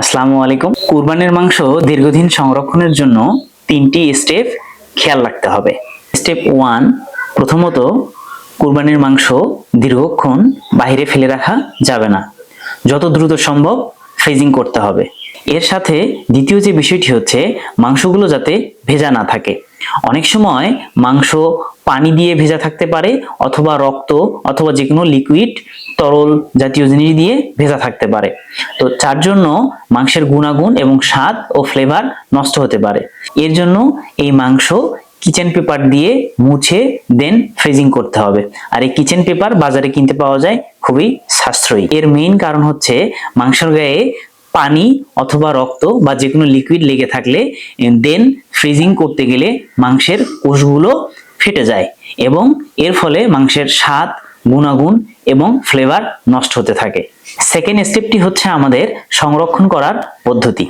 আসসালামু আলাইকুম। কুরবানির মাংস দীর্ঘদিন সংরক্ষণের জন্য তিনটি স্টেপ খেয়াল রাখতে হবে। স্টেপ ওয়ান, প্রথমত কুরবানির মাংস দীর্ঘক্ষণ বাইরে ফেলে রাখা যাবে না। যত দ্রুত সম্ভব ফ্রিজিং করতে হবে। এর সাথে দ্বিতীয় যে বিষয়টি হচ্ছে, মাংসগুলো যাতে ভেজা না থাকে। অনেক সময় মাংস পানি দিয়ে ভেজা থাকতে পারে অথবা রক্ত অথবা যে কোনো লিকুইড তরল জাতীয় জিনিস দিয়ে ভেজা থাকতে পারে। তো তার জন্য মাংসের গুণাগুণ এবং স্বাদ ও ফ্লেভার নষ্ট হতে পারে। এর জন্য এই মাংস কিচেন পেপার দিয়ে মুছে দেন ফ্রিজিং করতে হবে। আর এই কিচেন পেপার বাজারে কিনতে পাওয়া যায় খুবই সাশ্রয়ী। এর মেইন কারণ হচ্ছে মাংসের গায়ে পানি অথবা রক্ত বা যে কোনো লিকুইড লেগে থাকলে দেন ফ্রিজিং করতে গেলে মাংসের কোষগুলো ফেটে যায় এবং এর ফলে মাংসের স্বাদ, গুণাগুণ এবং ফ্লেভার নষ্ট হতে থাকে। সেকেন্ড স্টেপটি হচ্ছে আমাদের সংরক্ষণ করার পদ্ধতি।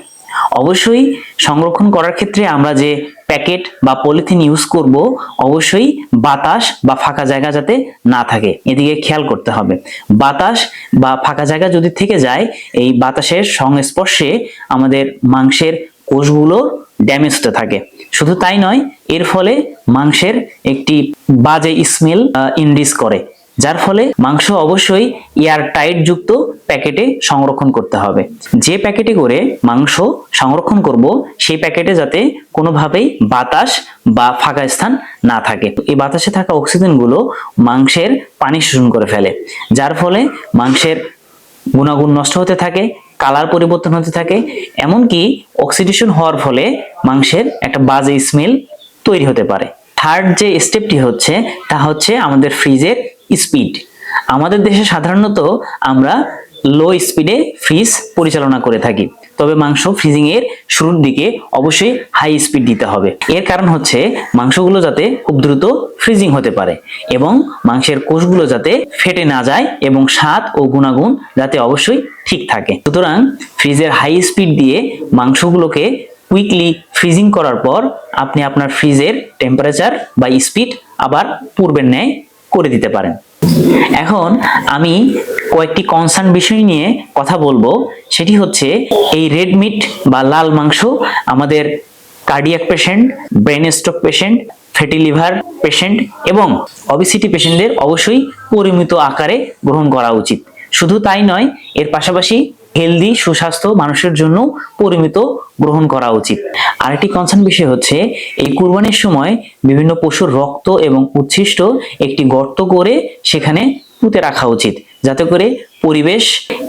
অবশ্যই সংরক্ষণ করার ক্ষেত্রে আমরা যে প্যাকেট বা পলিথিন ইউজ করব, অবশ্যই বাতাস বা ফাঁকা জায়গা যাতে না থাকে। এদিকে খেয়াল করতে হবে। বাতাস বা ফাঁকা জায়গা যদি থেকে যায়, এই বাতাসের সংস্পর্শে আমাদের মাংসের কোষগুলো ড্যামেজ হতে থাকে। শুধু তাই নয়, এর ফলে মাংসের একটি বাজে স্মেল ইন্ডিস করে। যার ফলে মাংস অবশ্যই এয়ার টাইট যুক্ত প্যাকেটে সংরক্ষণ করতে হবে। যে প্যাকেটে করে মাংস সংরক্ষণ করব, সেই প্যাকেটে যাতে কোনোভাবেই বাতাস বা ফাঁকা স্থান না থাকে। এই বাতাসে থাকা অক্সিজেনগুলো মাংসের পানি শোষণ করে ফেলে। যার ফলে মাংসের গুণাগুণ নষ্ট হতে থাকে, কালার পরিবর্তন হতে থাকে, এমনকি অক্সিডেশন হওয়ার ফলে মাংসের একটা বাজে স্মেল তৈরি হতে পারে। থার্ড যে স্টেপটি হচ্ছে, তা হচ্ছে আমাদের ফ্রিজের স্পিড আমাদের দেশে সাধারণত আমরা লো স্পিডে ফ্রিজ পরিচালনা করে থাকি। তবে মাংস ফ্রিজিং এর শুরুর দিকে অবশ্যই হাই স্পিড দিতে হবে। এর কারণ হচ্ছে মাংসগুলো যাতে খুব দ্রুত ফ্রিজিং হতে পারে এবং মাংসের কোষগুলো যাতে ফেটে না যায় এবং স্বাদ ও গুণাগুণ যাতে অবশ্যই ঠিক থাকে। সুতরাং ফ্রিজের হাই স্পিড দিয়ে মাংসগুলোকে কুইকলি ফ্রিজিং করার পর আপনি আপনার ফ্রিজের টেম্পারেচার বা স্পিড আবার পূর্বের ন্যায় করে দিতে পারেন। এখন আমি কয়েকটি কনসার্ন বিষয় নিয়ে কথা বলব। সেটি হচ্ছে এই রেড মিট বা লাল মাংস আমাদের cardiac patient brain stroke patient fatty liver patient এবং অবিসিটি পেশেন্টদের অবশ্যই পরিমিত আকারে গ্রহণ করা উচিত। শুধু তাই নয়, এর পাশাপাশি হেলদি সুস্বাস্থ্য, মানুষের জন্য পরিমিত গ্রহণ করা উচিত। আরেকটি কনসার্ন বিষয় হচ্ছে, এই কুরবানির সময় বিভিন্ন পশুর রক্ত এবং উচ্ছিষ্ট একটি গর্ত করে সেখানে পুঁতে রাখা উচিত। যাতে করে পরিবেশ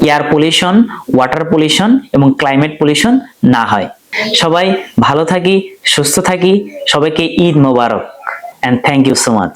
এয়ার পলিউশন ওয়াটার পলিউশন এবং ক্লাইমেট পলিউশন না হয়। সবাই ভালো থাকি, সুস্থ থাকি, সবাইকে Eid Mubarak. And thank you so much